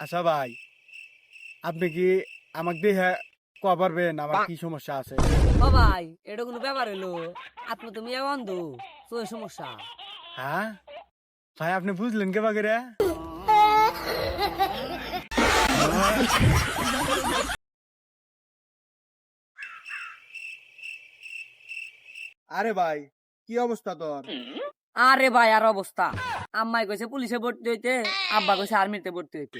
আচ্ছা ভাই আপনি কি আমাকে দিয়ে কয়া পারবেন আমার কি সমস্যা আছে? ও ভাই এটা কোনো ব্যাপার হলো? আপনি তুমি অন্ধ তো সমস্যা। হ্যাঁ? ভাই আপনি বুঝলেন কে বাগেরে আরে ভাই কি অবস্থা তোর? আরে ভাই আর অবস্থা? আম্মাই কইছে পুলিশে ভর্তি হইতে আব্বা কইছে আর্মিতে ভর্তি হইতে।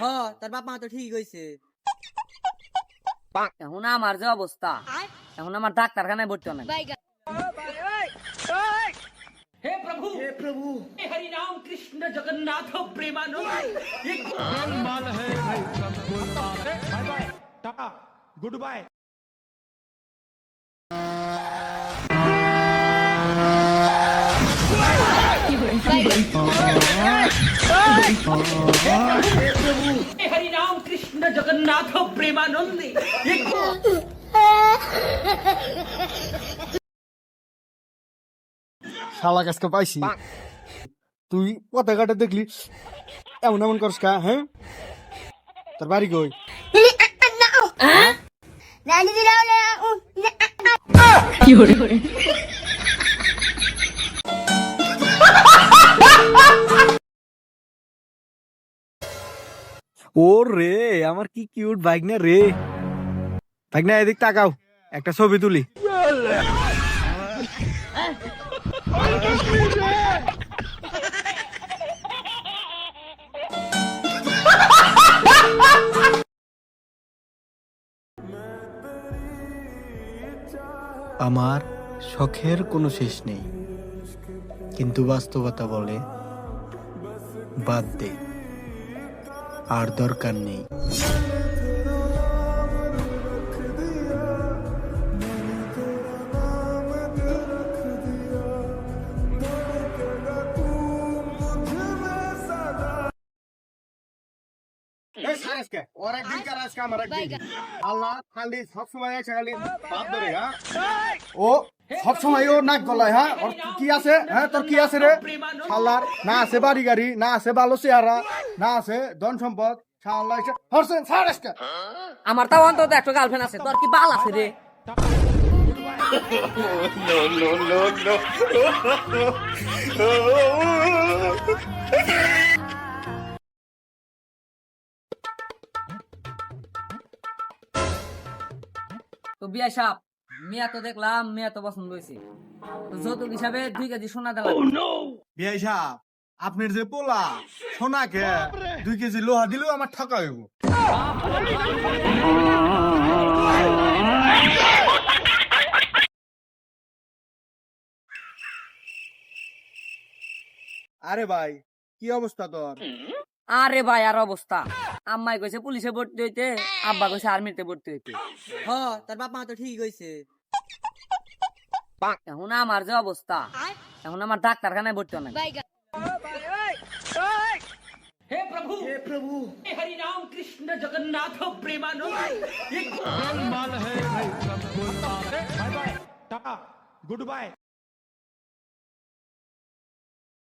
হ তোর বাপ মা তো ঠিক হয়েছে এখন আমার যে অবস্থা এখন আমার ডাক্তারখানায় ভর্তি হয় না শালা কাজকে পাইছি। তুই পথে ঘাটে দেখলি এমন এমন করস কা হ্যাঁ? তোর বাড়ি কই? ও রে, আমার কি কিউট বাইক না রে। বাইক না এদিক তাকাও, একটা ছবি তুলি। আমার শখের কোনো শেষ নেই, কিন্তু বাস্তবতা বলে বাদ দে। আর দরকার নেই আল্লাহ খালি সবসময় আছে খালি বাপ ধরে হ্যাঁ ও সবসময় ও নাক গলায় হ্যাঁ? ওর কি আছে? হ্যাঁ তোর কি আছে রে? শালার না আছে বাড়ি গাড়ি না আছে ভালো চেহারা না আছে ধন সম্পদ আমার তাও অন্তত একটা গার্লফ্রেন্ড আছে তোর কি বাল আছে রে? তো বিয়া সাপ মিয়া তো দেখলাম মিয়া তো পছন্দ হয়েছে। যৌতুক হিসাবে দুই কেজি সোনা দিলাম বিয়াই সাহেব আপনার যে পোলা সোনাকে দুই কেজি লোহা দিলেও আমার ঠকা হইব। আরে ভাই কি অবস্থা তোর? আরে ভাই আর অবস্থা। আম্মাই কইছে পুলিশে ভর্তি হইতে আব্বা কইছে আর্মিতে ভর্তি হইতে। হ তার বাপ মা তো ঠিক হয়েছে এখন আমার যে অবস্থা এখন আমার ডাক্তারখানায় ভর্তি হয় না টাটা গুড বাই।